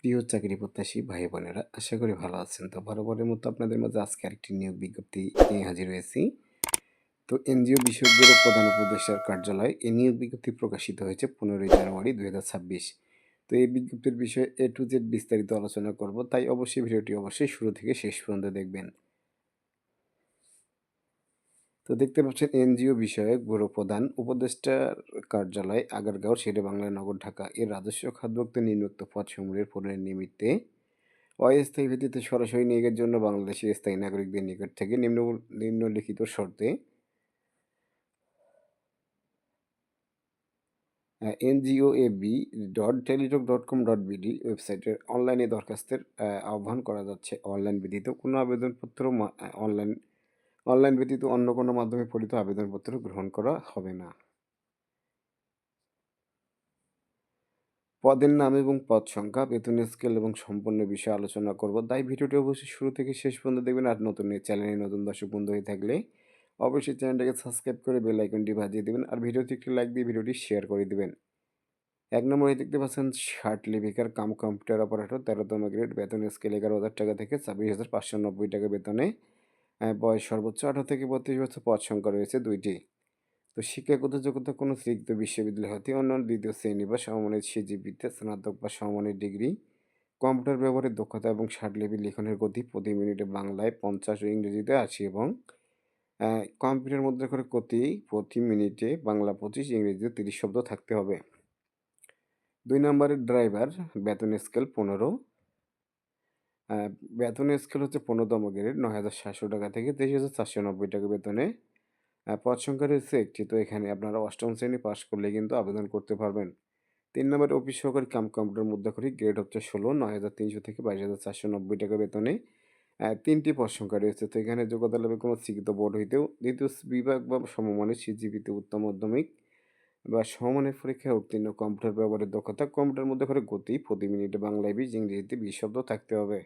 প্রিয় চাকরি প্রত্যাশী ভাই বোনেরা, আশা করি ভালো আছেন। তো বরাবরের মতো আপনাদের মাঝে আজকে আরেকটি নিয়োগ বিজ্ঞপ্তি নিয়ে হাজির হয়েছি। তো এনজিও বিশেষজ্ঞ প্রধান উপদেষ্টার কার্যালয় এই নিয়োগ বিজ্ঞপ্তি প্রকাশিত হয়েছে পনেরোই জানুয়ারি দু হাজার ছাব্বিশ। তো এই বিজ্ঞপ্তির বিষয়ে এ টু জেড বিস্তারিত আলোচনা করব, তাই অবশ্যই ভিডিওটি অবশ্যই শুরু থেকে শেষ পর্যন্ত দেখবেন। তো দেখতে পাচ্ছেন এনজিও বিষয়ক ব্যুরো প্রধান, উপদেষ্টার কার্যালয় আগারগাঁও, শেরে বাংলা, নগর ঢাকা। এর রাজস্ব খাতভুক্ত নিম্নোক্ত পদ সমূহের পূরণের নিমিত্তে অস্থায়ী ভিত্তিতে সরাসরি নিয়োগের জন্য বাংলাদেশের স্থায়ী নাগরিকদের নিকট থেকে নিম্ন, নিম্নলিখিত শর্তে NGO A B dot Teletalk dot com dot BD ওয়েবসাইটের অনলাইনে দরখাস্তের আহ্বান করা যাচ্ছে। অনলাইন ব্যতীত কোনো আবেদনপত্র অনলাইন অনলাইন ব্যতীত অন্য কোনো মাধ্যমে পরিত আবেদনপত্র গ্রহণ করা হবে না। পদের নাম এবং পদ সংখ্যা, বেতন স্কেল এবং সম্পূর্ণ বিষয়ে আলোচনা করব। তাই ভিডিওটি অবশ্যই শুরু থেকে শেষ পর্যন্ত দেখবেন আর নতুন চ্যানেলে নতুন দর্শক বন্ধু হয়ে থাকলে অবশ্যই চ্যানেলটাকে সাবস্ক্রাইব করে বেল আইকনটি বাজিয়ে দেবেন আর ভিডিওটি একটি লাইক দিয়ে ভিডিওটি শেয়ার করে দেবেন। এক নম্বরে দেখতে পাচ্ছেন, ষাট লিভিকার কাম কম্পিউটার অপারেটর তেরোতম গ্রেড বেতন স্কেল এগারো হাজার টাকা থেকে ছাব্বিশ হাজার পাঁচশো নব্বই টাকা বেতনে বয়স সর্বোচ্চ আঠারো থেকে বত্রিশ বছর পদ সংখ্যা রয়েছে দুইটি। তো শিক্ষাগত যোগ্যতা কোনো স্নিগ্ধ বিশ্ববিদ্যালয় হতে অন্য দ্বিতীয় শ্রেণি বা সমমানের সিজিপিতে স্নাতক বা সমমানের ডিগ্রি, কম্পিউটার ব্যবহারের দক্ষতা এবং ষাটলিপি লিখনের গতি প্রতি মিনিটে বাংলায় পঞ্চাশ ও ইংরেজিতে আশি এবং কম্পিউটার মধ্যে করে গতি প্রতি মিনিটে বাংলা পঁচিশ, ইংরেজিতে তিরিশ শব্দ থাকতে হবে। দুই নম্বরের ড্রাইভার, বেতন স্কেল পনেরো বেতনের স্কেল হচ্ছে পনেরোতম গ্রেড নয় হাজার সাতশো টাকা থেকে তেইশ হাজার চারশো নব্বই টাকা বেতনে। পদ সংখ্যা রয়েছে একটি, তো এখানে আপনারা অষ্টম শ্রেণি পাশ করলে কিন্তু আবেদন করতে পারবেন। তিন নম্বর অফিস সহকারী কাম কম্পিউটার মধ্যে করি গ্রেড হচ্ছে ষোলো, নয় হাজার তিনশো থেকে বাইশ হাজার চারশো নব্বই টাকা বেতনে। তিনটি পদ সংখ্যা রয়েছে, তো এখানে যোগ্যতা লাভে কোনো শিক্ষিত বোর্ড হইতেও দ্বিতীয় বিভাগ বা সমমানের সিজিপিতে উত্তম মাধ্যমিক বা সমমানের পরীক্ষায় উত্তীর্ণ কম্পিউটার ব্যবহারের দক্ষতা কম্পিউটার মধ্যে করে গতি, প্রতি মিনিটে বাংলায় বিশ ইংরেজিতে বিশ শব্দ থাকতে হবে।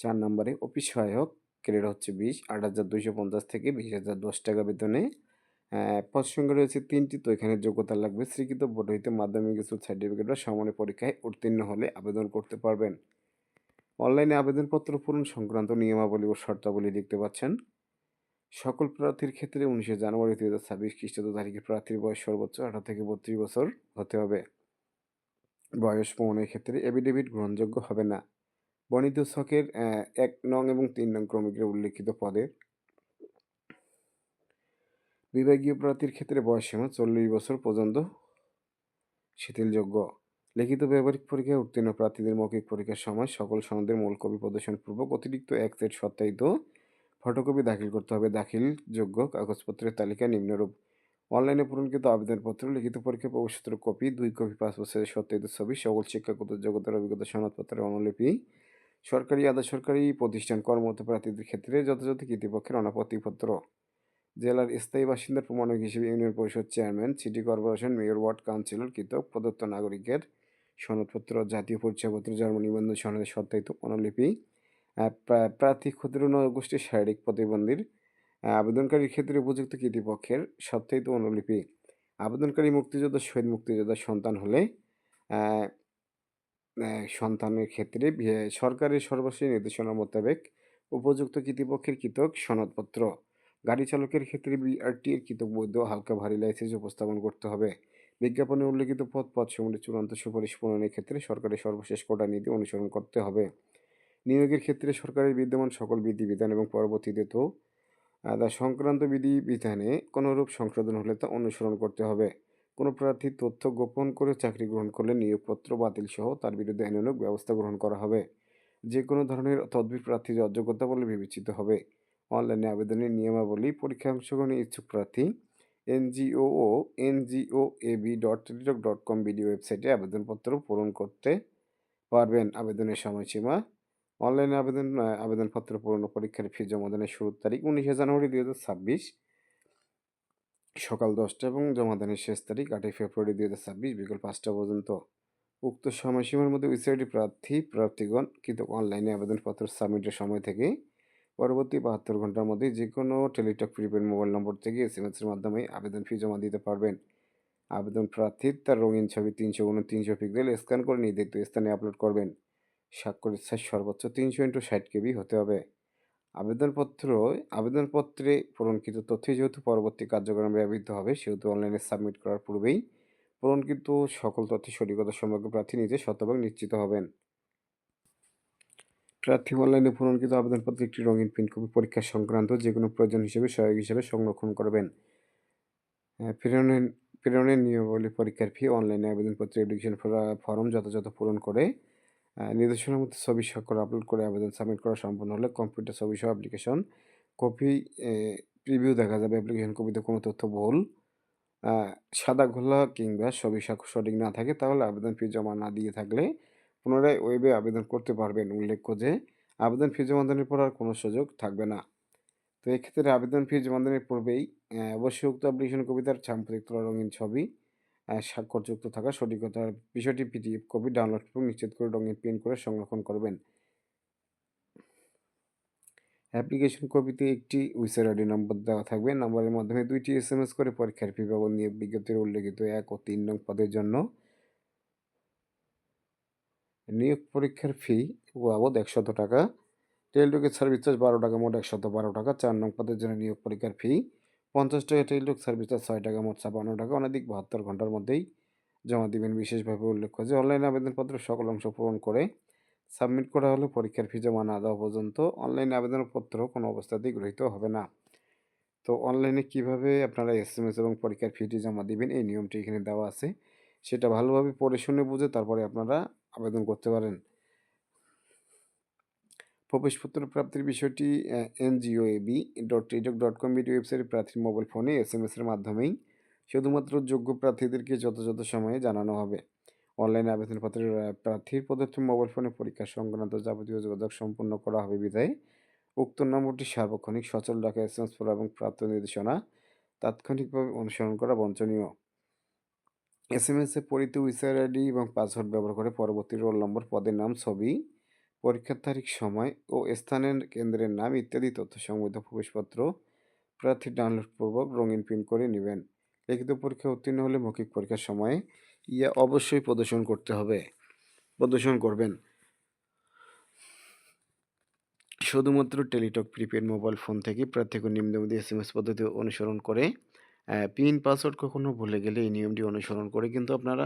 চার নম্বরে অফিস সহায়ক, ক্রেড হচ্ছে বিশ, আট হাজার দুইশো পঞ্চাশ থেকে বিশ হাজার দশ টাকা বেতনে। পদ সংখ্যা রয়েছে তিনটি, তো এখানে যোগ্যতা লাগবে স্বীকৃত বোর্ড হইতে মাধ্যমিক স্কুল সার্টিফিকেট বা সমানের পরীক্ষায় উত্তীর্ণ হলে আবেদন করতে পারবেন। অনলাইনে আবেদনপত্র পূরণ সংক্রান্ত নিয়মাবলী ও শর্তাবলী দেখতে পাচ্ছেন। সকল প্রার্থীর ক্ষেত্রে উনিশে জানুয়ারি দুই হাজার ছাব্বিশ খ্রিস্টাব্দ তারিখে প্রার্থীর বয়স সর্বোচ্চ আঠারো থেকে বত্রিশ বছর হতে হবে। বয়স প্রমাণের ক্ষেত্রে এভিডেভিট গ্রহণযোগ্য হবে না। বর্ণিত ছকের এক নং এবং তিন নং ক্রমিকের উল্লেখিত পদের বিভাগীয় প্রার্থীর ক্ষেত্রে বয়সসীমা চল্লিশ বছর পর্যন্ত শিথিলযোগ্য। লিখিত ব্যবহারিক পরীক্ষায় উত্তীর্ণ প্রার্থীদের মৌখিক পরীক্ষার সময় সকল সনদের মূল কপি প্রদর্শনপূর্বক অতিরিক্ত এক সেট সত্যায়িত ফটোকপি দাখিল করতে হবে। দাখিলযোগ্য কাগজপত্রের তালিকা নিম্নরূপ। অনলাইনে পূরণকৃত আবেদনপত্র, লিখিত পরীক্ষা প্রবেশপত্র কপি, দুই কপি পাঁচ বছরের সত্যায়িত ছবি, সকল শিক্ষাগত যোগ্যতার অভিজ্ঞতা, সনদপত্রের অনুলিপি সরকারি আধা সরকারি প্রতিষ্ঠান কর্মরত প্রার্থীদের ক্ষেত্রে যথাযথ কর্তৃপক্ষের অনাপত্তিপত্র। জেলার স্থায়ী বাসিন্দার প্রমাণক হিসেবে ইউনিয়ন পরিষদ chairman, city corporation mayor, ward councillor, কৃতক, প্রদত্ত নাগরিকের সনদপত্র, জাতীয় পরিচয়পত্র, জন্ম নিবন্ধন, সনদের সত্যায়িত অনুলিপি প্রার্থী ক্ষুদ্র নগোষ্ঠীর শারীরিক প্রতিবন্ধীর আবেদনকারীর ক্ষেত্রে উপযুক্ত কর্তৃপক্ষের সত্যায়িত অনুলিপি আবেদনকারী মুক্তিযোদ্ধা, শহীদ মুক্তিযোদ্ধার সন্তান হলে সন্তানের ক্ষেত্রে সরকারের সর্বশেষ নির্দেশনা মোতাবেক উপযুক্ত কর্তৃপক্ষের কৃতক সনদপত্র, গাড়ি চালকের ক্ষেত্রে বিআরটি এর কৃতক বৈধ, হালকা ভারী লাইসেন্স উপস্থাপন করতে হবে। বিজ্ঞাপনে উল্লেখিত পদ পদ সমূহের চূড়ান্ত সুপারিশ পূরণের ক্ষেত্রে সরকারের সর্বশেষ কোটা নীতি অনুসরণ করতে হবে। নিয়োগের ক্ষেত্রে সরকারের বিদ্যমান সকল বিধিবিধান এবং পরবর্তীতে তো সংক্রান্ত বিধি, বিধানে কোনোরূপ সংশোধন হলে তা অনুসরণ করতে হবে। কোনো প্রার্থীর তথ্য গোপন করে চাকরি গ্রহণ করলে নিয়োগপত্র বাতিল সহ তার বিরুদ্ধে আইনানুগ ব্যবস্থা গ্রহণ করা হবে। যে কোনো ধরনের তদবির প্রার্থীর অযোগ্যতা বলে বিবেচিত হবে। অনলাইনে আবেদনের নিয়মাবলী পরীক্ষায় অংশগ্রহণের ইচ্ছুক প্রার্থী এনজিও ও NGO AB dot dot com BD ওয়েবসাইটে আবেদনপত্র পূরণ করতে পারবেন। আবেদনের সময়সীমা অনলাইনে আবেদন আবেদনপত্র পূরণ পরীক্ষার ফি জমাদানের শুরুর তারিখ উনিশে জানুয়ারি দু হাজার ছাব্বিশ। সকাল দশটা এবং জমাদানের শেষ তারিখ আটই ফেব্রুয়ারি দুই হাজার ছাব্বিশ বিকেল পাঁচটা পর্যন্ত। উক্ত সময়সীমার মধ্যে ওয়েবসাইটে প্রার্থী, প্রার্থীগণ কিন্তু অনলাইনে আবেদনপত্র সাবমিটের সময় থেকে পরবর্তী বাহাত্তর ঘণ্টার মধ্যে যে কোনো টেলিটক প্রিপেড মোবাইল নম্বর থেকে এস এম এসের মাধ্যমে আবেদন ফি জমা দিতে পারবেন। আবেদন প্রার্থী তার রঙিন ছবি তিনশো গুণ তিনশো পিক্সেল স্ক্যান করে নির্ধারিত স্থানে আপলোড করবেন। স্বাক্ষরের সাইজ সর্বোচ্চ তিনশো ইন্টু ষাট কেবি হতে হবে। আবেদনপত্র আবেদনপত্রে পূরণকৃত তথ্য যেহেতু পরবর্তী কার্যক্রমে ব্যবহৃত হবে সেহেতু অনলাইনে সাবমিট করার পূর্বেই পূরণকৃত সকল তথ্যের সঠিকতা সম্পর্কে প্রার্থী নিজে শতভাগ নিশ্চিত হবেন। প্রার্থী অনলাইনে পূরণকৃত আবেদনপত্রে একটি রঙিন প্রিন্ট কপি পরীক্ষা সংক্রান্ত যে কোনো প্রয়োজন হিসেবে সহায়ক হিসেবে সংরক্ষণ করবেন। আহ, প্রেরণের প্রেরণের নিয়মাবলী পরীক্ষার ফি অনলাইনে আবেদনপত্রে এডুকেশন ফর্ম যথাযথ পূরণ করে নির্দেশনার মধ্যে ছবি স্বাক্ষর আপলোড করে আবেদন সাবমিট করা সম্পন্ন হলে কম্পিউটার ছবি সহ অ্যাপ্লিকেশন কপি প্রিভিউ দেখা যাবে। অ্যাপ্লিকেশন কপিতে কোনো তথ্য ভুল সাদা ঘোলা কিংবা ছবি সঠিক না থাকে তাহলে আবেদন ফি জমা না দিয়ে থাকলে পুনরায় ওয়েবে আবেদন করতে পারবেন। উল্লেখ্য যে আবেদন ফি জমাদানের পর আর কোনো সুযোগ থাকবে না। তো এক্ষেত্রে আবেদন ফি জমাদানের পূর্বেই অবশ্যই উক্ত অ্যাপ্লিকেশন কবিতার সাম্প্রতিক তোলা রঙিন ছবি স্বাক্ষরযুক্ত থাকা সঠিকতার বিষয়টি পিডিএফ কপি ডাউনলোড এবং নিশ্চিত করে রঙিন প্রিন্ট করে সংরক্ষণ করবেন। অ্যাপ্লিকেশন কপিতে একটি উইসার আইডি নম্বর দেওয়া থাকবে। নম্বরের মাধ্যমে দুইটি এস এম এস করে পরীক্ষার ফি বাবদ নিয়োগ বিজ্ঞপ্তির উল্লেখিত এক ও তিন নং পদের জন্য নিয়োগ পরীক্ষার ফি বাবদ একশত টাকা, টেলিটকের সার্ভিস চার্জ বারো টাকা মোট একশত বারো টাকা। চার নং পদের জন্য নিয়োগ পরীক্ষার ফি পঞ্চাশ টাকা টেলিটক সার্ভিস চার্জ ছয় টাকা মোট ছাপান্ন টাকা। অনধিক বাহাত্তর ঘণ্টার মধ্যেই জমা দিবেন। বিশেষভাবে উল্লেখ্য যে অনলাইন আবেদনপত্র সকল অংশ পূরণ করে সাবমিট করা হলে পরীক্ষার ফি জমা না দেওয়া পর্যন্ত অনলাইন আবেদনপত্র কোনো অবস্থাতেই গৃহীত হবে না। তো অনলাইনে কীভাবে আপনারা এস এম এস এবং পরীক্ষার ফিটি জমা দিবেন, এই নিয়মটি এখানে দেওয়া আছে। সেটা ভালোভাবে পড়ে শুনে বুঝে তারপরে আপনারা আবেদন করতে পারেন। প্রবেশপত্র প্রাপ্তির বিষয়টি এনজিও এবি ডট টেডক ডট কম ভিডিও ওয়েবসাইটে প্রার্থীর মোবাইল ফোনে এস এম এসের মাধ্যমেই শুধুমাত্র যোগ্য প্রার্থীদেরকে যথাযথ সময়ে জানানো হবে। অনলাইন আবেদনপত্রের প্রার্থীর প্রদত্ত মোবাইল ফোনে পরীক্ষা সংক্রান্ত যাবতীয় যোগাযোগ সম্পন্ন করা হবে বিধায় উক্ত নম্বরটি সার্বক্ষণিক, সচল রাখা এস এম এবং প্রাপ্ত নির্দেশনা তাৎক্ষণিকভাবে অনুসরণ করা বাঞ্ছনীয় এস এম এস পরিত উইসার আইডি এবং পাসওয়ার্ড ব্যবহার করে পরবর্তী রোল নম্বর, পদের নাম, ছবি পরীক্ষার তারিখ, সময় ও স্থানের কেন্দ্রের নাম ইত্যাদি তথ্য সংবলিত প্রবেশপত্র প্রার্থী ডাউনলোড পূর্বক রঙিন প্রিন্ট করে নেবেন। লিখিত পরীক্ষা উত্তীর্ণ হলে মৌখিক পরীক্ষার সময় ইয়া অবশ্যই প্রদর্শন করতে হবে। প্রদর্শন করবেন। শুধুমাত্র টেলিটক, প্রিপেড মোবাইল ফোন থেকে প্রার্থীকে নিম্নমুখী এস এম এস পদ্ধতি অনুসরণ করে পিন, পাসওয়ার্ড কখনো ভুলে গেলে এই নিয়মটি অনুসরণ করে কিন্তু আপনারা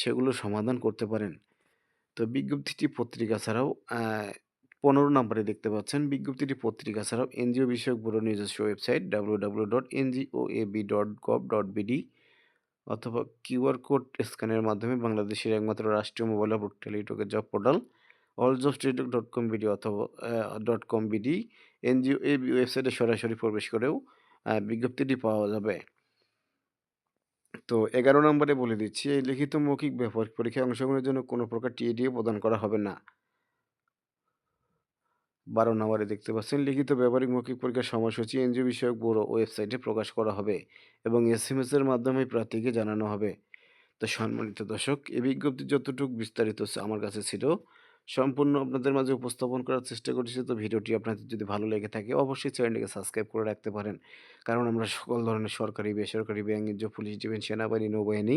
সেগুলো সমাধান করতে পারেন। তো বিজ্ঞপ্তিটি পত্রিকা ছাড়াও পনেরো নম্বরে দেখতে পাচ্ছেন, বিজ্ঞপ্তিটি পত্রিকা ছাড়াও এনজিও বিষয়ক ব্যুরো নিজস্ব website W W dot NGO AB dot gov dot BD অথবা কিউআর কোড স্ক্যানের মাধ্যমে বাংলাদেশের একমাত্র রাষ্ট্রীয় mobile upload টেলিটকের job portal all job Teletalk dot com BD অথবা ডট কম বিডি এনজিও এই ওয়েবসাইটে সরাসরি প্রবেশ করেও বিজ্ঞপ্তিটি পাওয়া যাবে। তো এগারো নম্বরে বলে দিচ্ছি, এই লিখিত মৌখিক ব্যবহারিক পরীক্ষায় অংশগ্রহণের জন্য কোনো প্রকার টিএডিও প্রদান করা হবে না। বারো নম্বরে দেখতে পাচ্ছেন, লিখিত ব্যবহারিক মৌখিক পরীক্ষার সময়সূচি, এনজিও বিষয়ক বড় ওয়েবসাইটে প্রকাশ করা হবে এবং এস এম এস এর মাধ্যমে প্রার্থীকে জানানো হবে। তো সম্মানিত দর্শক এই বিজ্ঞপ্তি যতটুকু বিস্তারিত আমার কাছে ছিল সম্পূর্ণ আপনাদের মাঝে উপস্থাপন করার চেষ্টা করেছি। তো ভিডিওটি আপনাদের যদি ভালো লেগে থাকে, অবশ্যই চ্যানেলটিকে সাবস্ক্রাইব করে রাখতে পারেন। কারণ আমরা সকল ধরনের সরকারি, বেসরকারি, বাণিজ্য, পুলিশ, ডিফেন্স, সেনাবাহিনী, নৌবাহিনী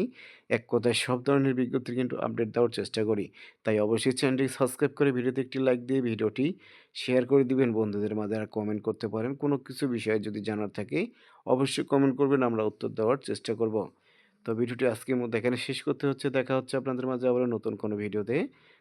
এক কথায় সব ধরনের বিজ্ঞপ্তি কিন্তু আপডেট দেওয়ার চেষ্টা করি। তাই অবশ্যই চ্যানেলটিকে সাবস্ক্রাইব করে ভিডিওতে একটি লাইক দিয়ে ভিডিওটি শেয়ার করে দিবেন। বন্ধুদের মাঝে আর কমেন্ট করতে পারেন। কোনো কিছু বিষয়ে যদি জানার থাকে, অবশ্যই কমেন্ট করবেন। আমরা উত্তর দেওয়ার চেষ্টা করব। তো ভিডিওটি আজকের মধ্যে এখানে শেষ করতে হচ্ছে। দেখা হচ্ছে আপনাদের মাঝে আবার নতুন কোনো ভিডিওতে।